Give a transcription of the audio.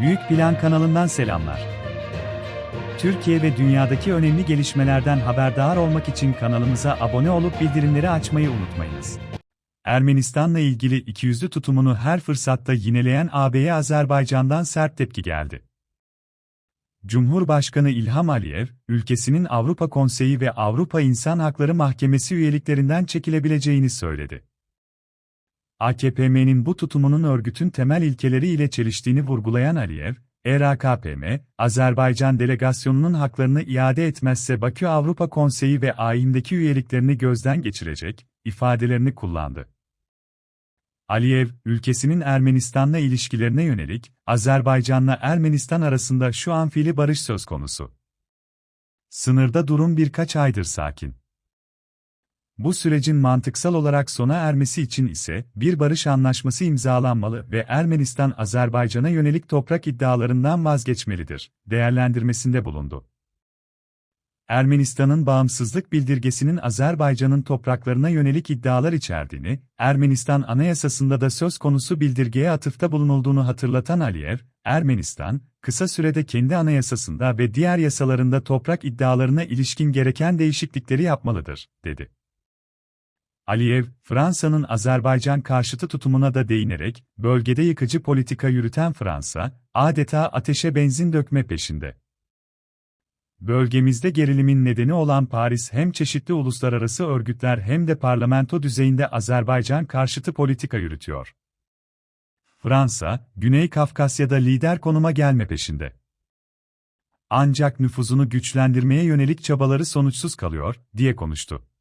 Büyük Plan kanalından selamlar. Türkiye ve dünyadaki önemli gelişmelerden haberdar olmak için kanalımıza abone olup bildirimleri açmayı unutmayınız. Ermenistan'la ilgili ikiyüzlü tutumunu her fırsatta yineleyen AB'ye Azerbaycan'dan sert tepki geldi. Cumhurbaşkanı İlham Aliyev, ülkesinin Avrupa Konseyi ve Avrupa İnsan Hakları Mahkemesi üyeliklerinden çekilebileceğini söyledi. AKP'nin bu tutumunun örgütün temel ilkeleri ile çeliştiğini vurgulayan Aliyev, ERAKPM, Azerbaycan delegasyonunun haklarını iade etmezse Bakü Avrupa Konseyi ve AİM'deki üyeliklerini gözden geçirecek, ifadelerini kullandı. Aliyev, ülkesinin Ermenistan'la ilişkilerine yönelik, Azerbaycan'la Ermenistan arasında şu an fiili barış söz konusu. Sınırda durum birkaç aydır sakin. Bu sürecin mantıksal olarak sona ermesi için ise bir barış anlaşması imzalanmalı ve Ermenistan Azerbaycan'a yönelik toprak iddialarından vazgeçmelidir, değerlendirmesinde bulundu. Ermenistan'ın bağımsızlık bildirgesinin Azerbaycan'ın topraklarına yönelik iddialar içerdiğini, Ermenistan Anayasası'nda da söz konusu bildirgeye atıfta bulunulduğunu hatırlatan Aliyev, Ermenistan, kısa sürede kendi anayasasında ve diğer yasalarında toprak iddialarına ilişkin gereken değişiklikleri yapmalıdır, dedi. Aliyev, Fransa'nın Azerbaycan karşıtı tutumuna da değinerek, bölgede yıkıcı politika yürüten Fransa, adeta ateşe benzin dökme peşinde. Bölgemizde gerilimin nedeni olan Paris hem çeşitli uluslararası örgütler hem de parlamento düzeyinde Azerbaycan karşıtı politika yürütüyor. Fransa, Güney Kafkasya'da lider konuma gelme peşinde. Ancak nüfuzunu güçlendirmeye yönelik çabaları sonuçsuz kalıyor, diye konuştu.